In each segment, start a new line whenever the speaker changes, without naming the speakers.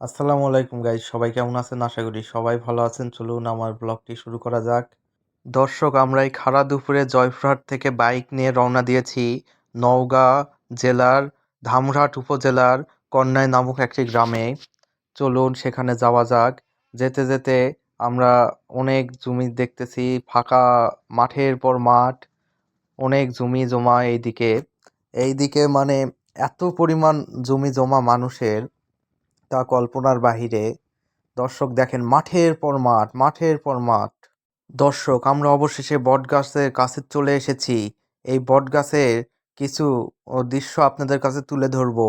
আসসালামু আলাইকুম গাইজ সবাই কেমন আছেন? আশা করি সবাই ভালো আছেন। চলুন আমার ব্লগটি শুরু করা যাক। দর্শক, আমরা এই খাড়া দুপুরে জয়পুরহাট থেকে বাইক নিয়ে রওনা দিয়েছি। নওগাঁ জেলার ধামরাট উপজেলার কন্যাই নামক একটি গ্রামে। চলুন সেখানে যাওয়া যাক। যেতে যেতে আমরা অনেক জমি দেখতেছি, ফাঁকা মাঠের পর মাঠ, অনেক জমি জমা এইদিকে। এইদিকে মানে এত পরিমাণ জমি জমা মানুষের। তা কল্পনার বাহিরে দর্শক দেখেন মাঠের পর মাঠ, মাঠের পর মাঠ। দর্শক, আমরা অবশেষে বটগাছের কাছে চলে এসেছি। এই বটগাছের কিছু দৃশ্য আপনাদের কাছে তুলে ধরবো।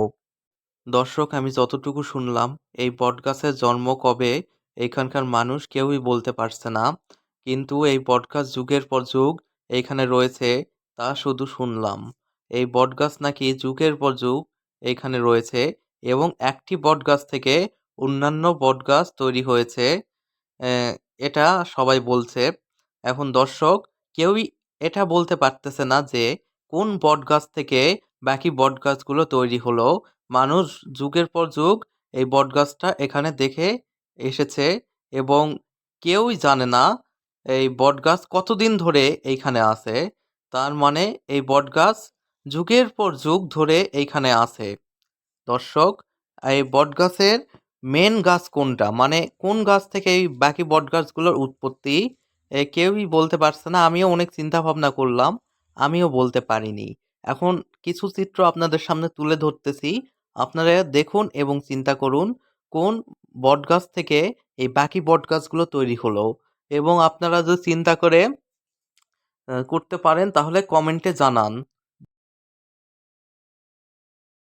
দর্শক, আমি যতটুকু শুনলাম, এই বটগাছের জন্ম কবে, এখানকার মানুষ কেউই বলতে পারছে না। কিন্তু এই বটগাছ যুগের পর যুগ এইখানে রয়েছে, তা শুধু শুনলাম। এই বটগাছ নাকি যুগের পর যুগ এইখানে রয়েছে এবং একটি বটগাছ থেকে অন্যান্য বটগাছ তৈরি হয়েছে। এটা সবাই বলছে। এখন দর্শক, কেউই এটা বলতে পারতেছে না যে, কোন বটগাছ থেকে বাকি বটগাছগুলো তৈরি হলো। মানুষ যুগের পর যুগ এই বটগাছটা এখানে দেখে এসেছে এবং কেউই জানে না এই বটগাছ কতদিন ধরে এইখানে আছে। তার মানে এই বটগাছ যুগের পর যুগ ধরে এইখানে আছে। দর্শক এই বটগাছের মেন গাছ কোনটা? মানে কোন গাছ থেকে এই বাকি বটগাছগুলোর উৎপত্তি? এ, কেউই বলতে পারছে না আমিও অনেক চিন্তা ভাবনা করলাম আমিও বলতে পারিনি। এখন কিছু চিত্র আপনাদের সামনে তুলে ধরতেছি আপনারা দেখুন এবং চিন্তা করুন কোন বটগাছ থেকে এই বাকি বটগাছগুলো তৈরি হলো? এবং আপনারা যদি চিন্তা করে করতে পারেন তাহলে কমেন্টে জানান।